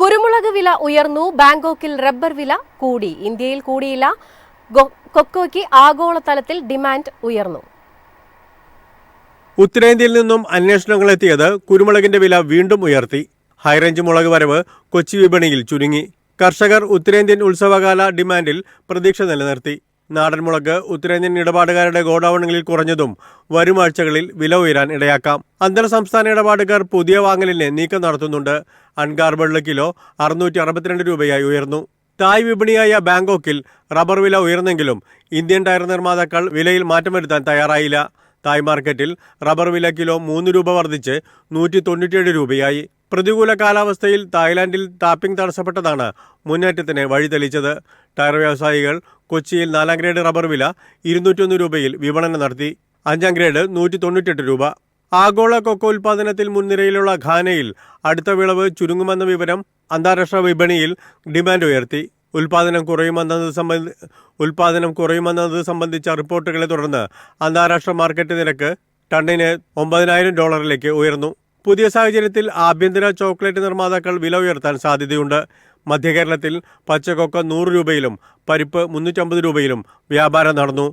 കുരുമുളക് വില ഉയർന്നു. ബാങ്കോക്കിൽ റബ്ബർ വില കൂടി. ഇന്ത്യയിൽ കൂടിയില്ല. കൊക്കോയ്ക്ക് ആഗോളതലത്തിൽ ഡിമാൻഡ് ഉയർന്നു. ഉത്തരേന്ത്യയിൽ നിന്നും അന്വേഷണങ്ങൾ എത്തിയത് കുരുമുളകിന്റെ വില വീണ്ടും ഉയർത്തി. ഹൈറേഞ്ച് മുളക് വരവ് കൊച്ചി വിപണിയിൽ ചുരുങ്ങി. കർഷകർ ഉത്തരേന്ത്യൻ ഉത്സവകാല ഡിമാൻഡിൽ പ്രതീക്ഷ നിലനിർത്തി. നാടൻ മുളക് ഉത്തരേന്ത്യൻ ഇടപാടുകാരുടെ ഗോഡൌണുകളിൽ കുറഞ്ഞതും വരും ആഴ്ചകളിൽ വില ഉയരാൻ ഇടയാക്കാം. അന്തർ സംസ്ഥാന ഇടപാടുകാർ പുതിയ വാങ്ങലിന് നീക്കം നടത്തുന്നുണ്ട്. അൺകാർബിളിലെ കിലോ അറുന്നൂറ്റി അറുപത്തിരണ്ട് രൂപയായി ഉയർന്നു. തായ് വിപണിയായ ബാങ്കോക്കിൽ റബ്ബർ വില ഉയർന്നെങ്കിലും ഇന്ത്യൻ ടയർ നിർമ്മാതാക്കൾ വിലയിൽ മാറ്റം വരുത്താൻ തയ്യാറായില്ല. തായ് മാർക്കറ്റിൽ റബ്ബർ വില കിലോ മൂന്ന് രൂപ വർദ്ധിച്ച് നൂറ്റി തൊണ്ണൂറ്റിയേഴ് രൂപയായി. പ്രതികൂല കാലാവസ്ഥയിൽ തായ്ലാന്റിൽ ടാപ്പിംഗ് തടസ്സപ്പെട്ടതാണ് മുന്നേറ്റത്തിന് വഴിതെളിച്ചത്. ടയർ വ്യവസായികൾ കൊച്ചിയിൽ നാലാം ഗ്രേഡ് റബ്ബർ വില ഇരുന്നൂറ്റൊന്ന് രൂപയിൽ വിപണനം നടത്തി. അഞ്ചാം ഗ്രേഡ് നൂറ്റി തൊണ്ണൂറ്റെട്ട് രൂപ. ആഗോള കൊക്കോ ഉൽപാദനത്തിൽ മുൻനിരയിലുള്ള ഘാനയിൽ അടുത്ത വിളവ് ചുരുങ്ങുമെന്ന വിവരം അന്താരാഷ്ട്ര വിപണിയിൽ ഡിമാൻഡ് ഉയർത്തി. ഉൽപാദനം കുറയുമെന്നത് സംബന്ധി ഉൽപാദനം കുറയുമെന്നത് സംബന്ധിച്ച റിപ്പോർട്ടുകളെ തുടർന്ന് അന്താരാഷ്ട്ര മാർക്കറ്റ് നിരക്ക് ടണ്ണിന് ഒമ്പതിനായിരം ഡോളറിലേക്ക് ഉയർന്നു. പുതിയ സാഹചര്യത്തിൽ ആഭ്യന്തര ചോക്ലേറ്റ് നിർമ്മാതാക്കൾ വില ഉയർത്താൻ സാധ്യതയുണ്ട്. മധ്യകേരളത്തിൽ പച്ചക്കൊക്ക നൂറ് രൂപയിലും പരിപ്പ് മുന്നൂറ്റമ്പത് രൂപയിലും വ്യാപാരം നടന്നു.